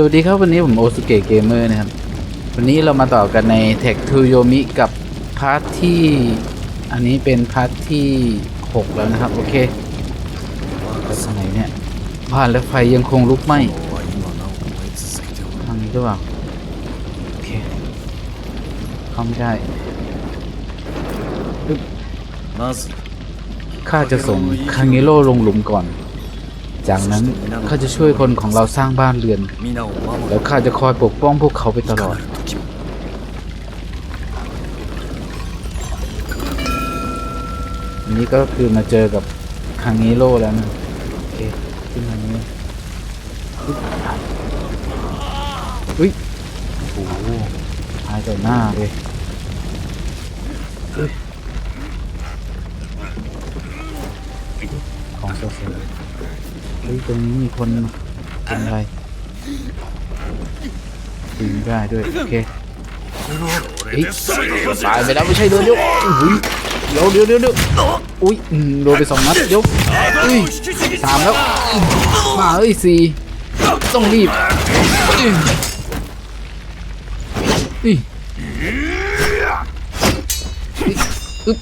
สวัสดีครับวันนี้ผมโอสุเกะเกมเมอร์นะครับ วันนี้เรามาต่อกันในแท็กทูโยมิกับพาร์ทที่ อันนี้เป็นพาร์ทที่ 6 แล้วนะครับ โอเคสมัยเนี่ยบ้านและไฟยังคงลุกไหมทางนี้หรือเปล่าโอเคเข้าไม่ได้ข้าจะส่งคางิโร่ลงหลุมก่อน จากนั้นข้าจะช่วยคนของเราสร้างบ้านเรือน แล้วข้าจะคอยปกป้องพวกเขาไปตลอด นี้ก็คือมาเจอกับคังนิโร่แล้วนะโอเคขึ้นทางนี้อุ้ยโอ้โหตายต่อหน้าเลยของโซเซ ฮ้ยตรงนี้มีคนเป็นอะไรดึงได้ด้วยโอเคเฮ้ยตายไปแล้วไม่ใช่เดี๋ยวเดี๋ยวอุ้ยเดี๋ยวเดี๋ยวเดี๋ยวเดี๋ยวอุ้ยอืมโดนไปสองนัดเดี๋ยวอุ้ยสามแล้วอืมมาเอ้ยสี่ต้องรีบอืมนี่อึ๊บ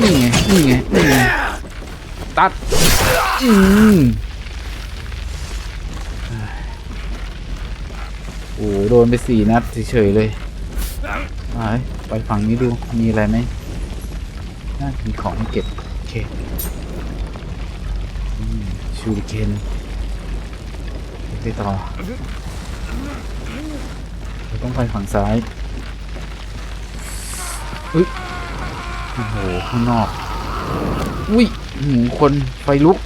นี่ไงนี่ไงนี่ไงตัด อืมโอ้โหโดนไปสี่นัดเฉยๆเลยไปไปฝั่งนี้ดูมีอะไรไหมน่ามีของให้เก็บ โอเคอชูริเคนไปต่อเราต้องไปฝั่งซ้ายอุ้ยโอ้โห ข้างนอก อุ้ยหืมคนไฟลุก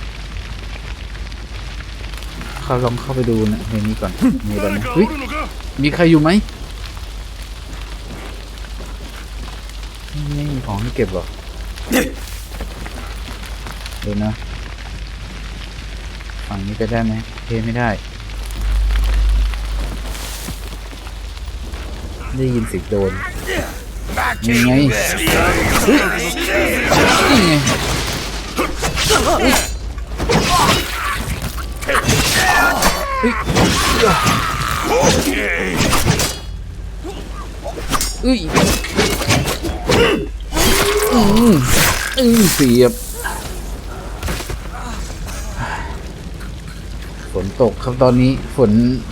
เข้าลองเข้าไปดูนะในนี้ก่อนมีอะไรไหมเฮ้ยมีใครอยู่ไหมไม่มีของให้เก็บหรอเดี๋ยวนะฝั่งนี้ไปได้ไหมเทไม่ได้ ได้ยินเสียงโดนยังไงเฮ้ยนี่ไง เฮ้ยเฮ้ยอืมอืมเสียบฝนตกครับตอนนี้ฝน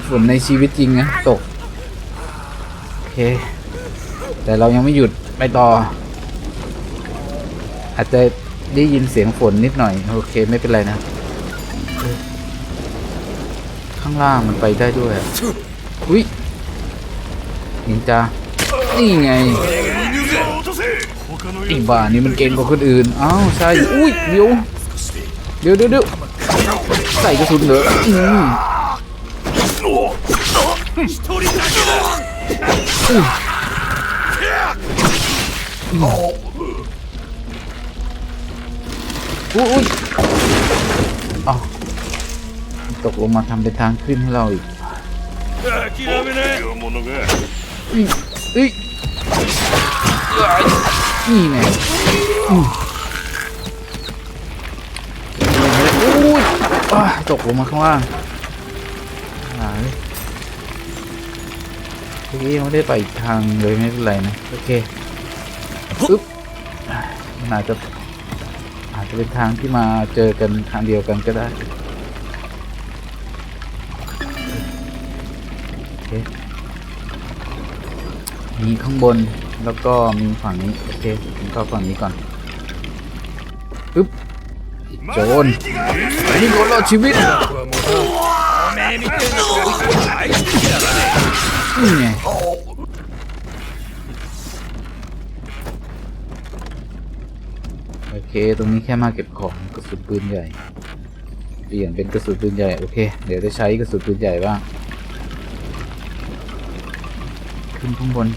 ฝนในชีวิตจริงนะตก โอเค แต่เรายังไม่หยุดไปต่อ อาจจะได้ยินเสียงฝนนิดหน่อย โอเคไม่เป็นไรนะ ข้างล่างมันไปได้ด้วยอะอุ้ยนินจานี่ไงอ้บ้านี่มันเก่งกว่าคนอื่น อ้าวใช่อุ้ยเดี๋ยวเดี๋ยวเดี๋ยวเดี๋ยวใส่กระสุนเหรออืมอุ้ยอุ้ยอ้าว ตกลงมาทำเป็นทางขึ้นให้เราอีกอุ้ยอุ้ยนี่ไงอุ้ยตกลงมาข้างล่างหายเมื่อกี้ไม่ได้ไปทางเลยไม่เป็นไรนะ โอเคปึ๊บอาจจะอาจจะเป็นทางที่มาเจอกันทางเดียวกันก็ได้ มีข้างบนแล้วก็มีฝั่งนี้โอเคผมเข้าฝั่งนี้ก่อนปึ๊บโจรนี่คนรอดชีวิตนี่ไงโอเค ตรงนี้แค่มาเก็บของกระสุนปืนใหญ่ เปลี่ยนเป็นกระสุนปืนใหญ่ โอเค เดี๋ยวจะใช้กระสุนปืนใหญ่บ้าง ขึ้นข้างบน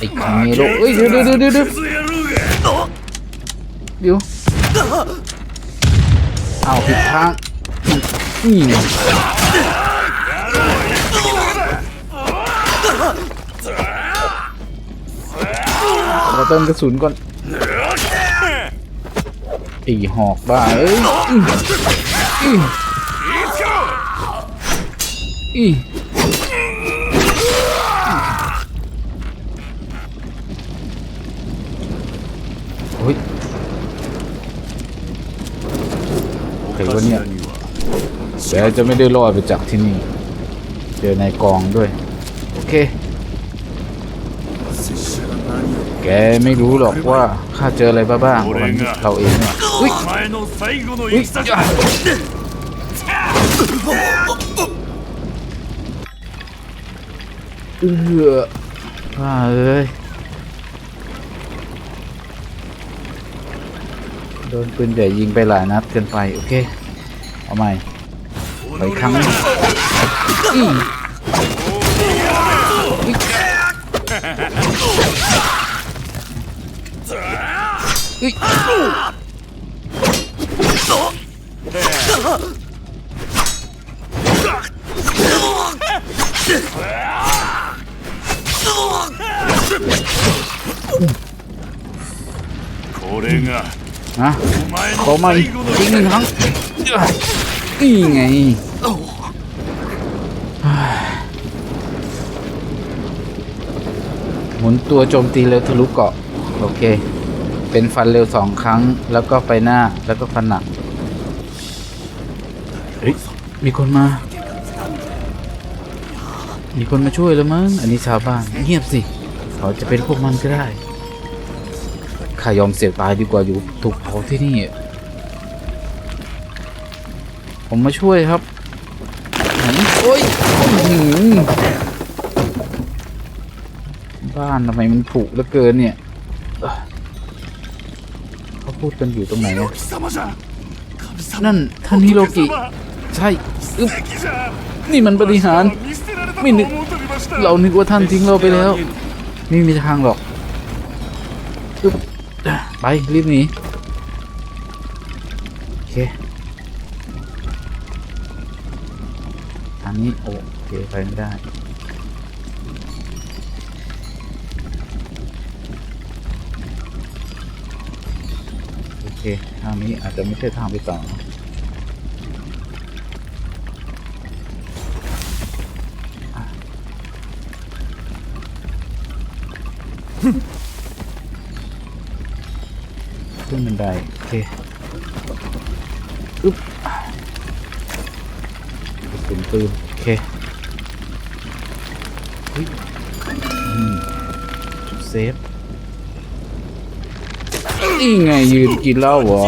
ไอ้คาเมโลเอ้ยเดี๋ยวเดี๋ยวเดี๋ยวเดี๋ยวเดี๋เอาผิดทางอืมเราเติมกระสุนก่อนไอ้หอกบ้าเอ้ยอี อุ้ยใครวเนี่ยแต่จะไม่ได้รอดไปจากที่นี่ เจอในกองด้วย โอเค แกไม่รู้หรอกว่าข้าเจออะไรบ้างวันนี้เราเองเนี่ยอุ้ยอุ้ยเออเอ้ย โดนปืนใหญ่ยิงไปหลายนัดเกินไป โอเค เอาใหม่ไปครั้งหนึ่งอีอีอีこれが นะขอมาจริงทั้งนี่ไงหมุนตัวโจมตีเร็วทะลุเกาะ โอเค เป็นฟันเร็วสองครั้ง แล้วก็ไปหน้าแล้วก็ฟันหนักมีคนมา มีคนมาช่วยแล้วมั้งอันนี้ชาวบ้านเงียบสิ เขาจะเป็นพวกมันก็ได้ ข้ายอมเสียตายดีกว่าอยู่ถูกเผาที่นี่ ผมมาช่วยครับโอ้ยบ้านทำไมมันผุเหล้วเกินเนี่ยเขาพูดกันอยู่ตรงไหนนั่นท่านฮิโรกิ ใช่อึ๊บนี่มันปฏิหาร ไม่นึก เรานึกว่าท่านทิ้งเราไปแล้ว ไม่มีทางหรอก ไป รีบหนีโอเคทางนี้โอเคไปไม่ได้โอเคทางนี้อาจจะไม่ใช่ทางไปต่อนะ ขึ้นบันไดโอเคอึ๊บกระสุนปืนโอเคเฮ้ยอืมจุดเซฟนี่ไงยืนกินเหล้าเหรอ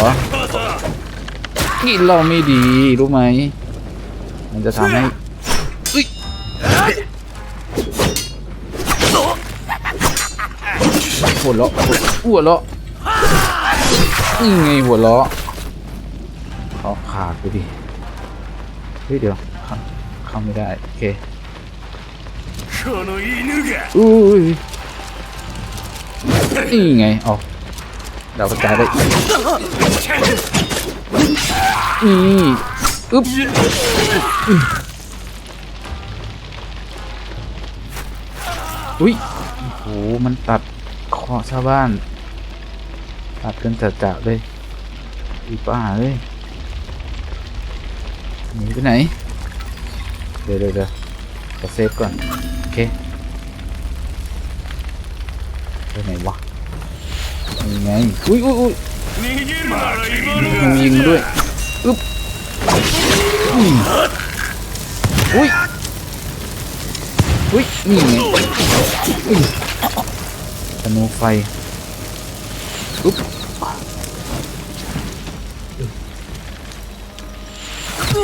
กินเหล้าไม่ดี รู้ไหม มันจะทำให้หัวเราะหัวเราะ นี่ไงหัวล้อเขาขาดไปดิเฮ้ยเดี๋ยวเข้าไม่ได้ โอเคอุ้ยนี่ไงออกดาวกระจายได้นี่อึ๊บอุ้ยโอ้โหมันตัดคอชาวบ้าน อัดกันจัดจ่าเลยอีป้าเลยหนีไปไหน เดี๋ยวเดี๋ยวเดี๋ยวเซฟก่อน โอเคไปไหนวะยังไง อุ้ยอุ้ยอุ้ยยิงด้วยอึ๊บอุ้ยอุ้ยอุ้ยนี่ไงธนูไฟ อุ๊บ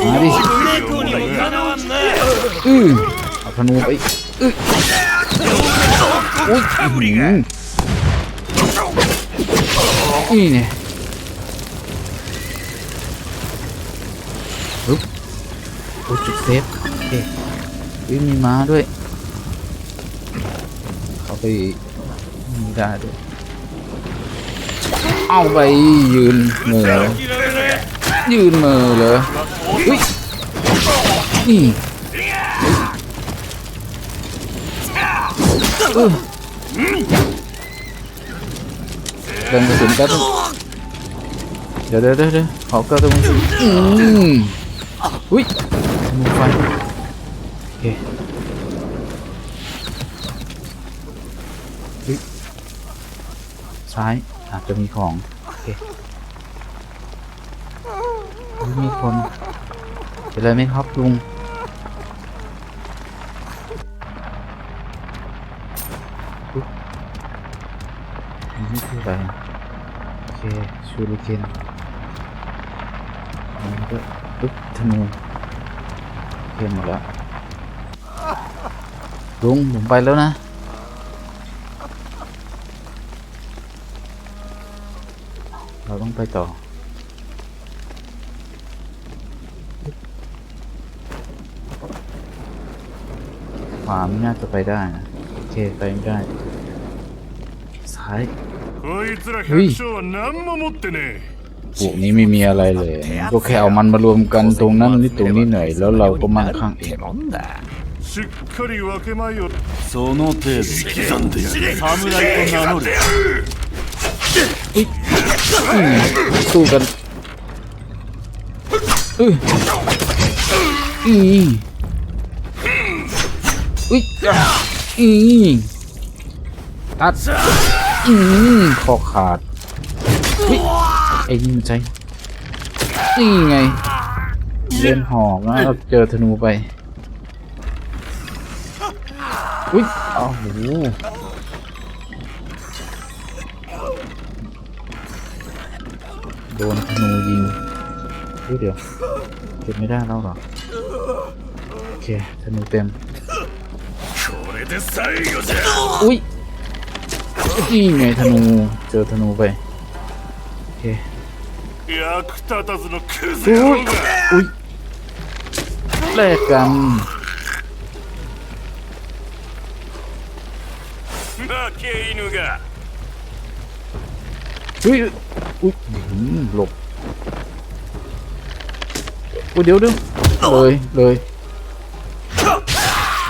มาดิอือเอาธนูไปอืออุ้ยนี่เนี่ยปึ๊บโอ้จุดเซฟโอเคอุ้ยมีม้าด้วย เขาไปไม่ได้ด้วย เอาไปยืนเหนือ ยืนมือเลยอุ้ยนี่เดินกระสุนแป๊บนึงเดี๋ยวเดี๋ยวเดี๋ยวเขอกระสุนอืมอุ้ยมือไฟเคเฮ้ยซ้ายอาจจะมีของ โอเค มีคนเป็นไรไหมครับลุงนนี้คืออะไรโอเคชูริเคนอันนี้ก็ปึ๊บธนูโอเคหมดแล้วลุงผมไปแล้วนะเราต้องไปต่อ วาไม่น่าจะไปได้นะ โอเค ไปไม่ได้ ซ้าย こいつらうい百姓は何も持ってね พวกนี้ไม่มีอะไรเลย ก็แค่เอามันมารวมกันตรงนั้นนิดตรงนี้หน่อย แล้วเราก็มั่งคั่งเอง えしっかり分けまいよその程度刻んでやる侍と名乗る อืมสู้กันเอ้ยอี อุ้ยอืมตัดอืมคอขาดอุ้ยไอ้นี่มันใช่นี่ไงเล่นหอกนะเราเจอธนูไปอุ้ยอ้าวโหโดนธนูยิงเดี๋ยวเก็บไม่ได้แล้วหรอ โอเคธนูเต็ม อุ้ยนี่ไงธนู เจอธนูไป โอเคอุ้ยอุ้ยแลกกันอุ้ยอุ้ยหลบอุ้ยเดี๋ยวเดี๋ยวเลยเลย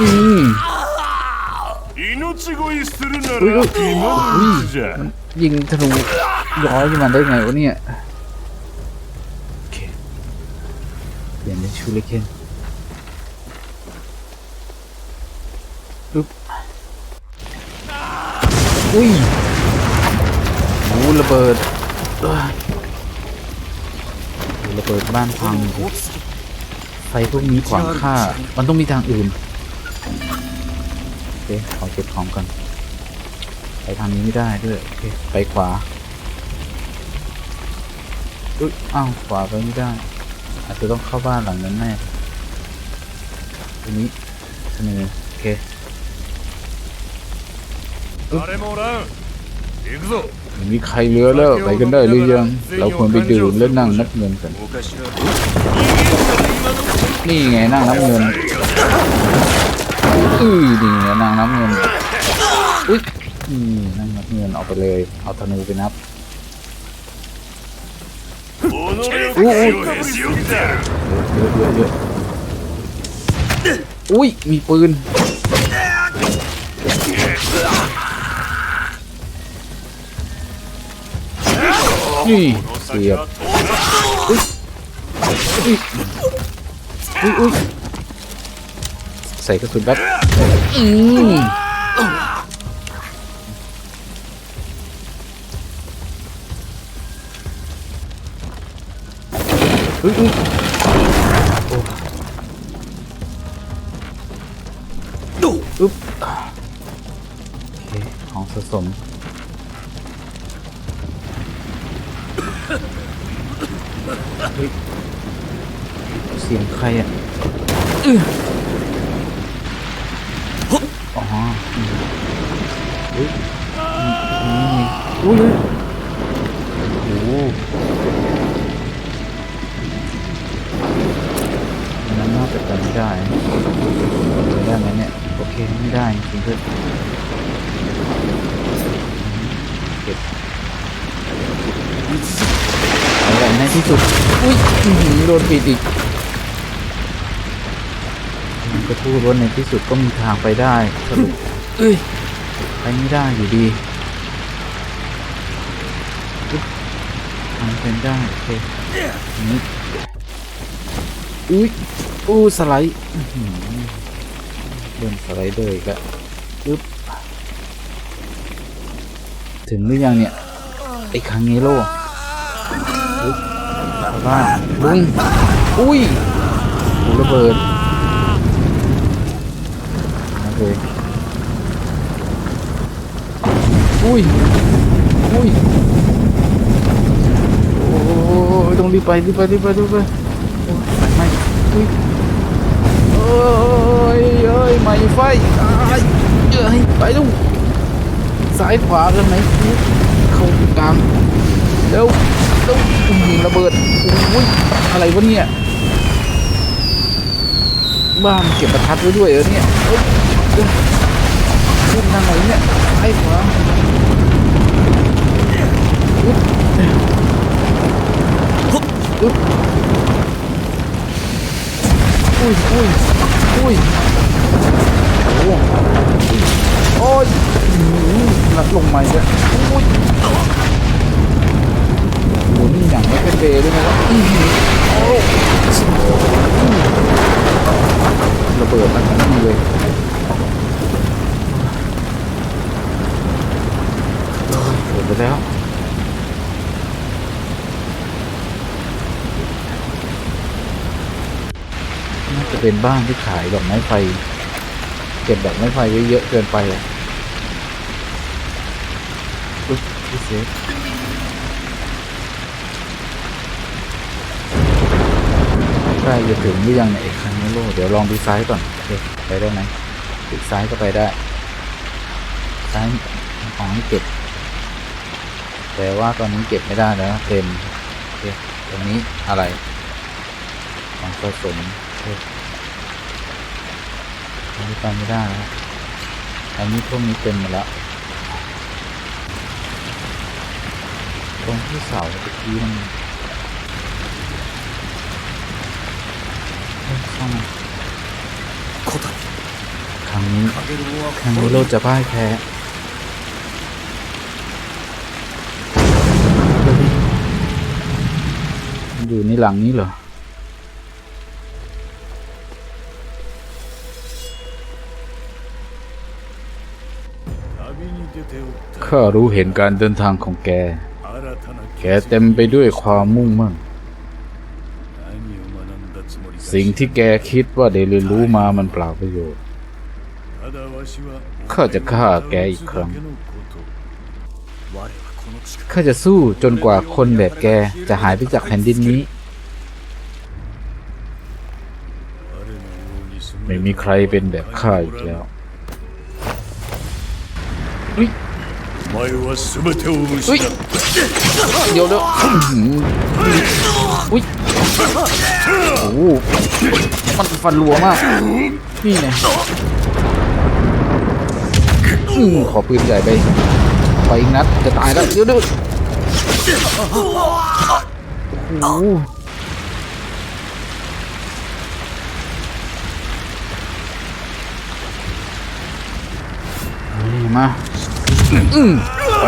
อืม 命乞いするなういら今のうちじゃ มันยิงธนูย้อยขึ้นมาได้ไงวะเนี่ย โอเค เปลี่ยนเป็นชูริเคนปึ๊บอุ้ยโอ้ระเบิดเอ้ยโอ้ระเบิดบ้านพังไฟพวกนี้ขวางค่า มันต้องมีทางอื่น โอ เคขอเก็บของก่อน ไปทางนี้ไม่ได้ด้วยโอเคไปขวาอุ๊ยอ้าวขวาไปไม่ได้ อาจจะต้องเข้าบ้านหลังนั้นแน่ทีนี้ทางนี้โอเคมีใครเรือแล้วไปกันได้หรือยัง เราควรไปดื่มและนั่งนับเงินกัน นี่ไงนั่งนับเงิน อือนี่นางนับเงินอุ้ยนี่นางนับเงินออกไปเลย เอาธนูไปนับอู้ยเยอะเยอะเยอะอุ้ยมีปืนนี่เสียบอุ้ยอุ้ยอุ้ยใส่กระสุนแบบ อืมอุ้ยอุ้ยโอ้อุ๊บโอเคของสะสมเสียงใครอะ อ๋ออุ้ยอุ้ยโอ้โหนั้นน่าจะไปไม่ได้ไปได้ไหมเนี่ย โอเค ไม่ได้จริงๆด้วยเก็บเอาละในที่สุด อุ้ยโดนปิดอีก มันก็พูดว่าในที่สุดก็มีทางไปได้สรุปเอ้ยไปไม่ได้อยู่ดีอุ๊ยทางเป็นได้โอเคอันนี้อุ้ยอู้สไลด์อื้อหือเริ่มสไลเดอร์อีกแล้วปึ๊บถึงหรือยังเนี่ยไอ้คังเงโร่ปึ๊บบ้านลุงอุ้ยหูระเบิดมา เลยอุ้ยอุ้ยโอ้ยต้องรีบไปรีบไปรีบไปรีบไปโอ้ยไฟไหม้อุ้ยเอ้ยเอ้ยไหม้ไฟอ้ายเอ้ยไปลูกซ้ายขวากันไหนเข้ากลางเร็วเร็วอื้อหือระเบิดโอ้ยอะไรวะเนี่ยบ้านเก็บประทัดไว้ด้วยเหรอเนี่ย เอ้ยเอ้ยขึ้นทางไหนเนี่ยซ้ายขวาอุ้ยอุ้ยอุ้ยโอ้โอ้ยอื้อหือหลัดลงมาเลยอุ้ยโอ้นี่อย่างไม่เป็นเบย์ด้วยนะครับอื้อหือโอ้ระเบิดมันทั้งนี้เลยเกิด ไปแล้วน่าจะเป็นบ้านที่ขายดอกไม้ไฟ เก็บดอกไม้ไฟไว้เยอะเกินไปอะอุ๊ยพี่เซฟใกล้จะถึงหรือยังเนี่ยไอ้คันนี้โลเดี๋ยวลองดูซ้ายก่อนโอเคไปได้ไหมดูซ้ายก็ไปได้ซ้ายของเก็บ แต่ว่าตอนนี้เก็บไม่ได้แล้วเต็มโอเคตรงนี้อะไรของผสมเฮ้ยอันนี้ไปไม่ได้แล้วอันนี้พวกนี้เต็มหมดแล้วตรงที่เสาตะกี้มันเฮ้ยเข้ามาครั้งนี้ครั้งนี้เราจะพ่ายแพ้มัน อยู่ในหลังนี้เหรอ ข้ารู้เห็นการเดินทางของแก แกเต็มไปด้วยความมุ่งมั่น สิ่งที่แกคิดว่าได้เรียนรู้มามันเปล่าประโยชน์ ข้าจะฆ่าแกอีกครั้ง ข้าจะสู้จนกว่าคนแบบแกจะหายไปจากแผ่นดินนี้ ไม่มีใครเป็นแบบข้าอีกแล้วอุ้ยอุ้ยเดี๋ยวเดี๋ยวอุ้ยโอ้มันฟันรัวมาก นี่ไงขอปืนใหญ่ไป ไปอีกนัดจะตายแล้วเดี๋ยวดูโอ้มาอืมไป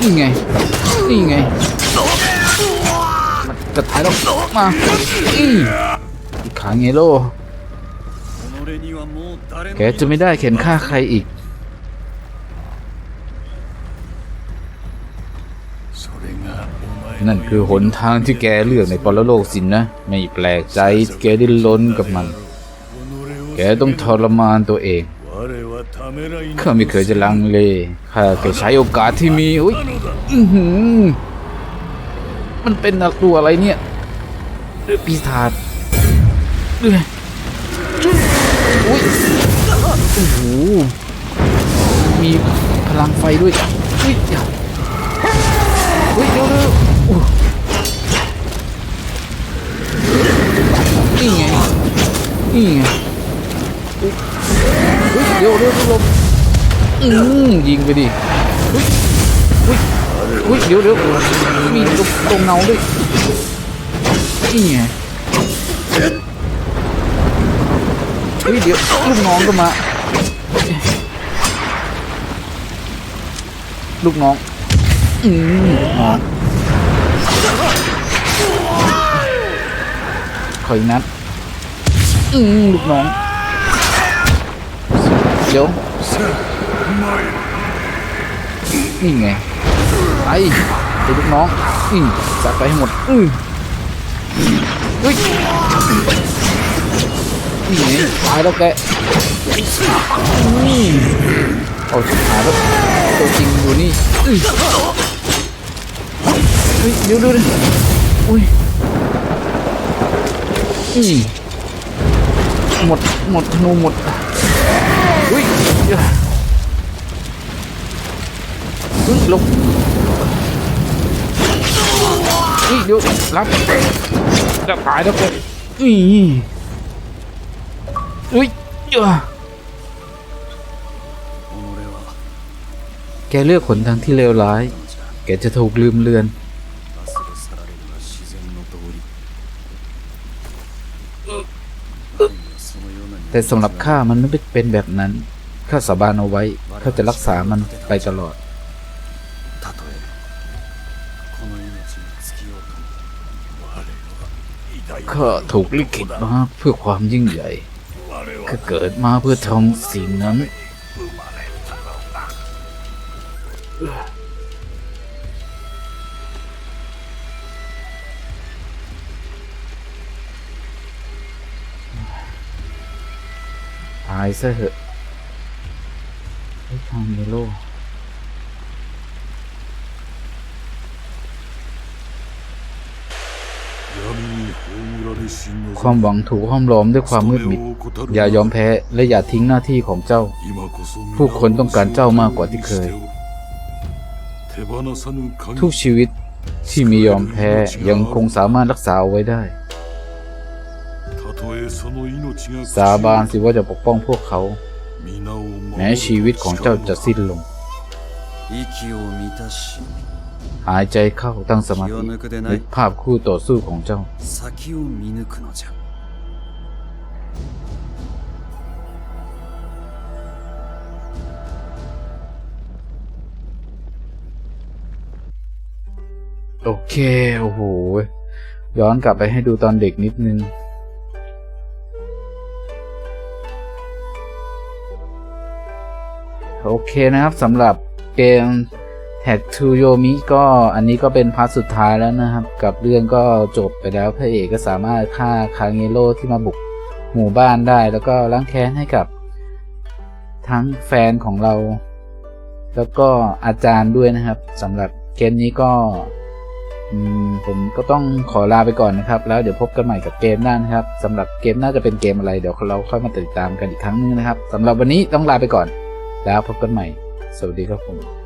นี่ไง นี่ไงจะถ่ายเรามา อืมขาไงโล แกจะไม่ได้เข็นฆ่าใครอีก นั่นคือหนทางที่แกเลือกในปรโลกสินนะ ไม่แปลกใจแกดิ้นล้นกับมัน แกต้องทรมานตัวเองข้าไม่เคยจะลังเลข้าแกใช้โอกาสที่มีอุ้ยมันเป็นตัวอะไรเนี่ยปีศาจ อ้ยอุ้ยโอ้โหมีพลังไฟด้วยอุ้ยเดี๋ยวอุ้ยเดี๋ยวเดี๋ยวนี่ไงนี่ไงอุ้ยเดี๋ยวเดี๋ยวเดี๋ยวหลบอืมยิงไปดิอุ้ยอุ้ยเดี๋ยวเดี๋ยวมีตรงตรงเงาด้วยนี่ไง เฮ้ยเดี๋ยวลูกน้องก็มา ลูกน้องอืมลูกน้องขออีกนัดอืมลูกน้อง เดี๋ยวนี่ไงไปไอ้ลูกน้องอืมจัดไปให้หมดอืมเฮ้ย ตายแล้วแกอืมเอาชิบหายแล้วตัวจริงอยู่นี่อืมเฮ้ยเดี๋ยวดูดิอุ้ยอืมหมด หมดธนูหมด อุ้ยเดี๋ยวอุ้ยลงอุ้ยเดี๋ยวรับจะตายแล้วแกอุ้ย อุ้ยแกเลือกขนทางที่เลวร้าย แกจะถูกลืมเลือนแต่สำหรับข้ามันไม่เป็นแบบนั้น ข้าสาบานเอาไว้ ข้าจะรักษามันไปตลอด ข้าถูกลิขิตมาเพื่อความยิ่งใหญ่ ก็เกิดมาเพื่อทำสิ่งนั้น ตายซะเถอะไอ้ทางเยโล่ ความหวังถูกห้อมล้อมด้วยความมืดมิด อย่ายอมแพ้และอย่าทิ้งหน้าที่ของเจ้า ผู้คนต้องการเจ้ามากกว่าที่เคย ทุกชีวิตที่มียอมแพ้ยังคงสามารถรักษาเอาไว้ได้ สาบานสิว่าจะปกป้องพวกเขา แม้ชีวิตของเจ้าจะสิ้นลง หายใจเข้าตั้งสมาธินึกภาพคู่ต่อสู้ของเจ้า โอเค โอ้โห ย้อนกลับไปให้ดูตอนเด็กนิดนึงโอเคนะครับสำหรับเกม Hack to Yomi ก็อันนี้ก็เป็นพาร์ทสุดท้ายแล้วนะครับ กับเรื่องก็จบไปแล้วพระเอกก็สามารถฆ่าคาเงโรที่มาบุกหมู่บ้านได้ แล้วก็ล้างแค้นให้กับ ทั้งแฟนของเรา แล้วก็อาจารย์ด้วยนะครับสำหรับเกมนี้ก็ผมก็ต้องขอลาไปก่อนนะครับ แล้วเดี๋ยวพบกันใหม่กับเกมหน้านะครับสำหรับเกมน้าจะเป็นเกมอะไรเดี๋ยวเราค่อยมาติดตามกันอีกครั้งนึงนะครับสำหรับวันนี้ต้องลาไปก่อน แล้วพบกันใหม่ สวัสดีครับผม